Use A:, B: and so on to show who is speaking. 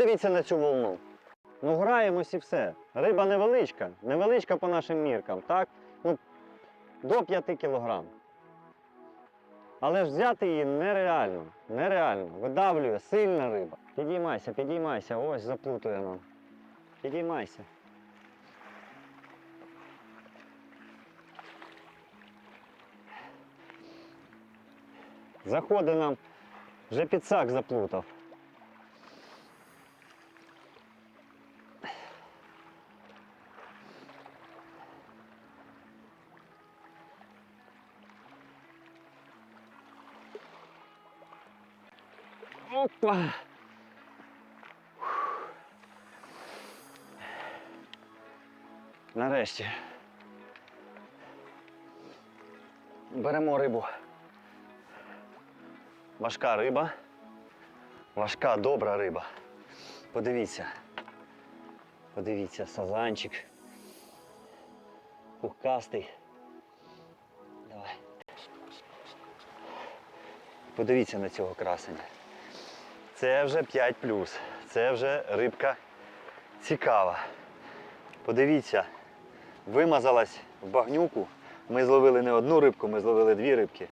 A: Подивіться на цю волну. Ну, граємось і все. Риба невеличка, невеличка по нашим міркам, так? Ну, до 5 кілограм. Але ж взяти її нереально, нереально. Видавлює сильна риба. Підіймайся, підіймайся, ось заплутує нам. Підіймайся. Заходи нам, вже підсак заплутав. Опа! Нарешті. Беремо рибу. Важка риба. Важка, добра риба. Подивіться. Подивіться, сазанчик. Кухкастий. Давай. Подивіться на цього красення. Це вже 5 Це вже рибка цікава. Подивіться, вимазалась в багнюку. Ми зловили не одну рибку, ми зловили дві рибки.